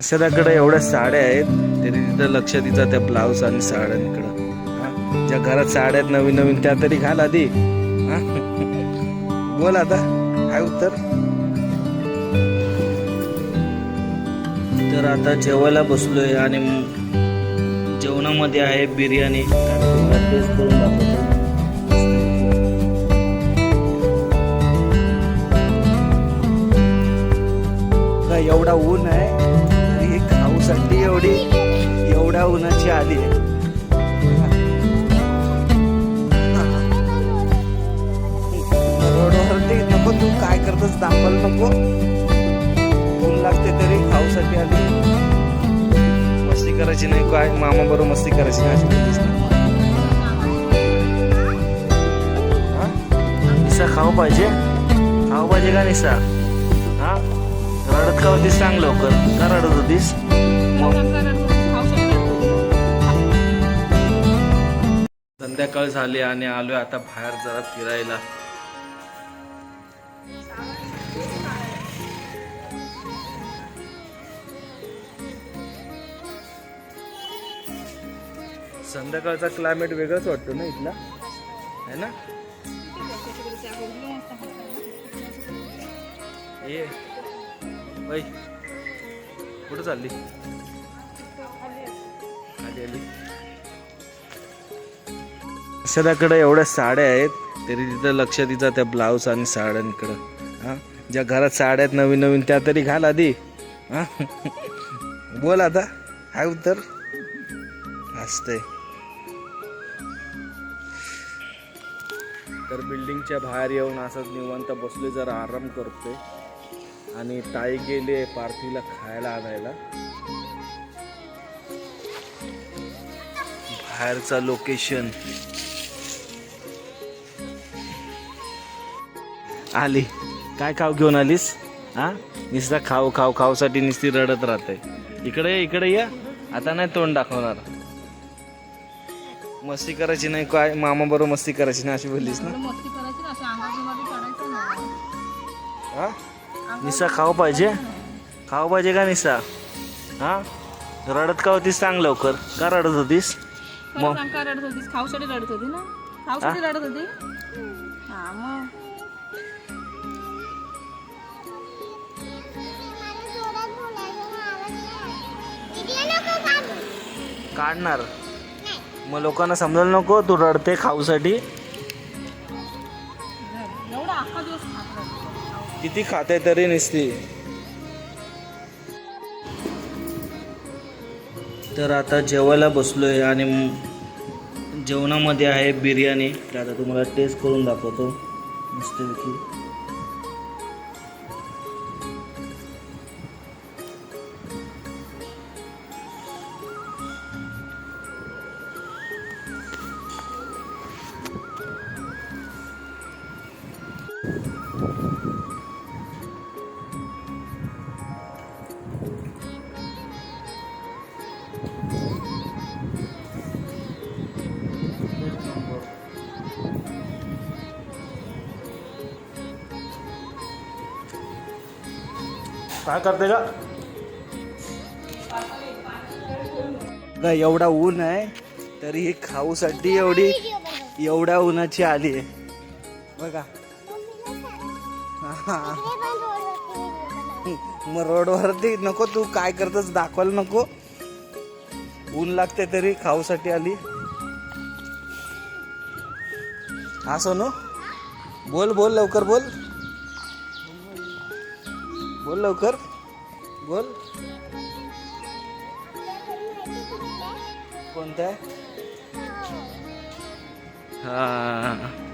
सदाकडे एवढ्या साड्या आहेत तरी तिथं लक्ष तिचा त्या ब्लाऊज आणि साड्यांकडं ज्या घरात साड्या आहेत नवीन नवीन त्या तरी घाल आधी. बोल आता काय उत्तर? तर आता जेवायला बसलोय आणि जेवणामध्ये आहे बिर्याणी. टेस्ट करून दाखवतो काय एवढा ऊन आहे? थोडी एवढ्या उन्हाची आली. आहे नको तू काय करतोस दाखवायला नको. ऊन लागते तरी खाऊसाठी आली. मस्ती करायची नाही काय? मामा बरोबर मस्ती करायची नाही निसा खाऊ पाहिजे. खाऊ पाहिजे का निसा? हा? रडत का होतीस सांग लवकर? का रडत होतीस? संध्याकाळ झाली आणि आलोय आता बाहेर जरा फिरायला. संध्याकाळचा क्लायमेट वेगळाच वाटतो ना इथला? है ना? ये बाई कुठं चालली? आली. एवढ्या साड्या आहेत तरी तिथं लक्ष तिचा त्या ब्लाऊज आणि साड्यांकडं. हा? ज्या घरात साड्या आहेत नवीन नवीन त्या तरी घाल आधी. हा? बोल आता. काय उत्तर? असतंय. तर बिल्डिंगच्या बाहेर येऊन असंच निवांत बसले जरा आराम करतोय. आणि ताई गेले पार्थीला खायला आणायला. बाहेरचा लोकेशन आली. काय खाऊ घेऊन आलीस? हा? नुसता खाऊ खाऊ खाऊसाठी नुसती रडत राहते. इकडे ये, इकडे या. आता नाही तोंड दाखवणार. मस्ती करायची नाही काय? मामा बरोबर मस्ती करायची नाही अशी बोललीस ना? हा? निसा खाऊ पाहिजे? खाऊ पाहिजे का निसा? हा? रडत का होतीस सांग लवकर. का रडत होतीस? मग? सांग का रडत होतीस? खाऊसाठी रडत होती ना? खाऊसाठी रडत होती? हा मग? काढणार. मग लोकांना समजायला नको तू रडते खाऊसाठी. एवढा अख्खा दिवस. किती खाते तरी नसते. तर आता जेवायला बसलोय आणि जेवणामध्ये आहे बिर्याणी. तर आता तुम्हाला टेस्ट करून दाखवतो. मस्तपैकी काय करते का एवढा ऊन आहे तरी ही खाऊसाठी एवढी एवढ्या उन्हाची आली आहे. बघा. मग रोडवरती नको तू काय करतोस दाखवायला नको. ऊन लागते तरी खाऊसाठी आली. हा सोनू? बोल बोल लवकर बोल. बोल लवकर. बोल. कोणत्या हा.